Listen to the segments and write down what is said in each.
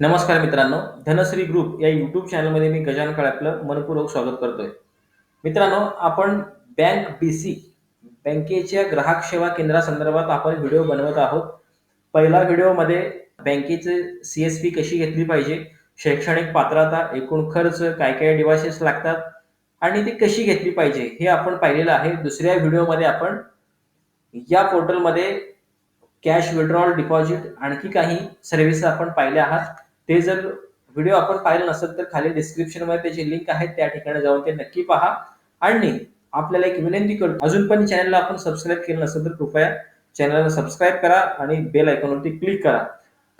नमस्कार मित्रांनो धनश्री ग्रुप या युट्यूब चॅनलमध्ये मी गजान काळे आपलं मनपूर्वक स्वागत करतोय. मित्रांनो आपण बँक बी सी बँकेच्या ग्राहक सेवा केंद्रासंदर्भात आपण व्हिडिओ बनवत आहोत. पहिला व्हिडिओमध्ये बँकेचे सी एस पी कशी घेतली पाहिजे शैक्षणिक पात्रता एकूण खर्च काय काय डिव्हायसेस लागतात आणि ती कशी घेतली पाहिजे हे आपण पाहिलेलं आहे. दुसऱ्या व्हिडिओमध्ये आपण या पोर्टलमध्ये कॅश विड्रॉल डिपॉझिट आणखी काही सर्व्हिस आपण पाहिल्या आहात. ते जर व्हिडिओ आपण पाहिलं नसेल तर खाली डिस्क्रिप्शनमध्ये त्याची लिंक आहे. त्या ठिकाणी जाऊन ते नक्की पहा. आणि आपल्याला एक विनंती करतो अजून पण चॅनलला आपण सबस्क्राईब केलं नसेल तर कृपया चॅनलला सबस्क्राईब करा आणि बेल आयकॉनवरती क्लिक करा.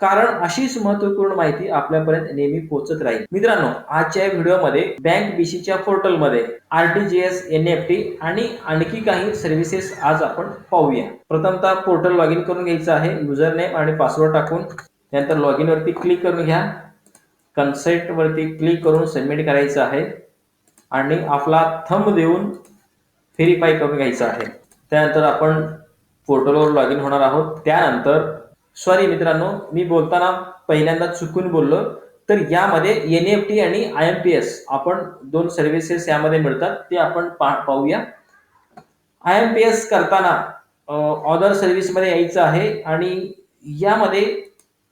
कारण अशीच महत्त्वपूर्ण माहिती आपल्यापर्यंत नेहमी पोहोचत राहील. मित्रांनो आजच्या व्हिडिओमध्ये बँक बीसीच्या पोर्टलमध्ये R T G S N F T आणि आणखी काही सर्व्हिसेस आज आपण पाहूया. प्रथमतः पोर्टल लॉग इन करून घ्यायचं आहे. युजर नेम आणि पासवर्ड टाकून त्यानंतर लॉग इन वरती क्लिक करून घ्या. कन्सेप्ट वरती क्लिक करून सबमिट करायचं आहे. आणि आपला थंब देऊन व्हेरीफाय करून घ्यायचं आहे. त्यानंतर आपण पोर्टलवर लॉग इन होणार आहोत. त्यानंतर सॉरी मित्रांनो मी बोलताना पहिल्यांदा चुकून बोललो. तर यामध्ये एन एफ टी आणि आय एम पी एस आपण दोन सर्व्हिसेस यामध्ये मिळतात. ते आपण पा- पाहूया. आय एम पी एस करताना ऑदर सर्व्हिसमध्ये यायचं आहे. आणि यामध्ये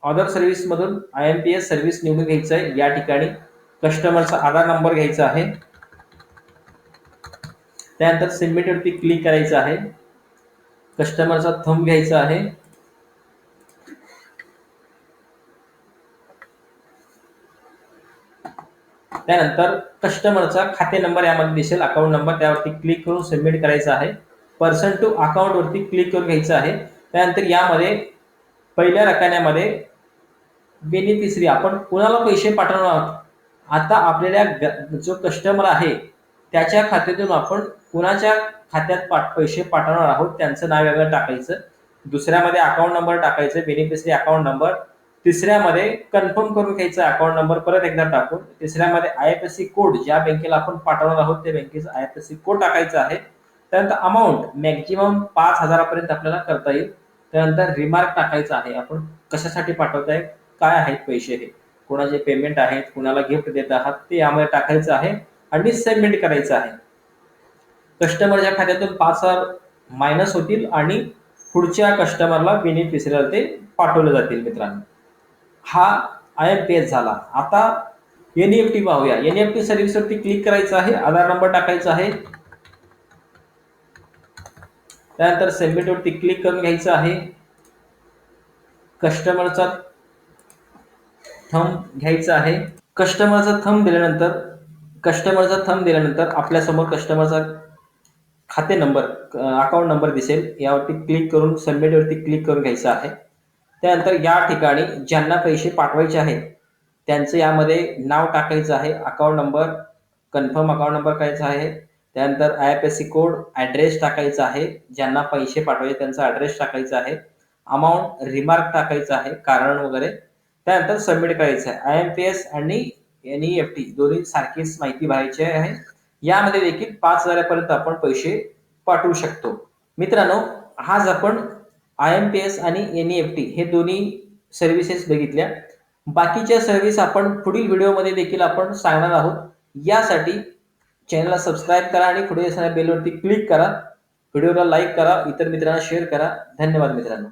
other सर्व्हिसमधून I M P S service निवडून घ्यायचं आहे. या ठिकाणी कस्टमरचा आधार नंबर घ्यायचा आहे. त्यानंतर सबमिटवरती क्लिक करायचं आहे. कस्टमरचा थंब घ्यायचा आहे. त्यानंतर कस्टमरचा खाते नंबर यामध्ये दिसेल. अकाउंट नंबर त्यावरती क्लिक करून सबमिट करायचा आहे. पर्सन टू अकाउंट वरती क्लिक करून घ्यायचं आहे. त्यानंतर यामध्ये पहिल्या रकान्यामध्ये बेनिफिशरी. आपण कुणाला पैसे पाठवणार आहोत? आता आपल्याला जो कस्टमर आहे त्याच्या खात्यातून आपण कुणाच्या खात्यात पाठ पैसे पाठवणार आहोत? त्यांचं नाव वेगळं टाकायचं. दुसऱ्यामध्ये अकाउंट नंबर टाकायचं बेनिफिशरी अकाउंट नंबर तिसऱ्यामध्ये कन्फर्म करून घ्यायचं अकाउंट नंबर परत एकदा टाकून तिसऱ्यामध्ये I F S C code ज्या बँकेला आपण पाठवणार आहोत त्या बँकेचा I F S C code टाकायचा आहे. त्यानंतर अमाऊंट मॅक्झिमम पाच हजारापर्यंत आपल्याला करता येईल. त्यानंतर रिमार्क टाकायचा आहे. आपण कशासाठी पाठवताय? काय आहेत पैसे हे? कोणाचे पेमेंट आहेत कुणाला गिफ्ट देत आहात ते यामध्ये टाकायचं आहे आणि सेमेंट करायचं आहे. कस्टमरच्या खात्यातून पाच हजार मायनस होतील आणि पुढच्या कस्टमरला बेनिफिशरीला ते पाठवले जातील मित्रांनो. हा आय एम पी एस झाला. आता एन एफ टी पाहूया. एन एफ टी सर्व्हिसवरती क्लिक करायचं आहे आधार नंबर टाकायचा आहे. त्यानंतर सबमिट क्लिक करून घ्यायचं आहे. कस्टमरचा थंब घ्यायचा आहे. कस्टमरचा थंब दिल्यानंतर कस्टमरचा थंब दिल्यानंतर आपल्यासमोर कस्टमरचा खाते नंबर अकाउंट नंबर दिसेल. यावरती क्लिक करून सबमिटवरती क्लिक करून घ्यायचं आहे. त्यानंतर या ठिकाणी ज्यांना पैसे पाठवायचे आहेत त्यांचं यामध्ये नाव टाकायचं आहे. Account number confirm account number करायचा आहे. त्यानंतर I F S C code address टाकायचा आहे. ज्यांना पैसे पाठवायचे त्यांचा ॲड्रेस टाकायचा आहे. अमाऊंट रिमार्क टाकायचं आहे कारण वगैरे. त्यानंतर सबमिट करायचं आहे आय एम पी एस आणि एन ई एफ टी दोन्ही सारखीच माहिती भरायची आहे. यामध्ये देखील पाच हजारापर्यंत आपण पैसे पाठवू शकतो. मित्रांनो आज आपण आय एम पी एस आणि एन ई एफ टी हे दोन्ही सर्व्हिसेस बघितल्या. बाकीच्या सर्व्हिस आपण पुढील व्हिडिओमध्ये देखील आपण सांगणार आहोत. यासाठी चॅनलला सबस्क्राईब करा आणि पुढे असणाऱ्या बेलवरती क्लिक करा. व्हिडिओला लाईक करा इतर मित्रांना शेअर करा. धन्यवाद मित्रांनो.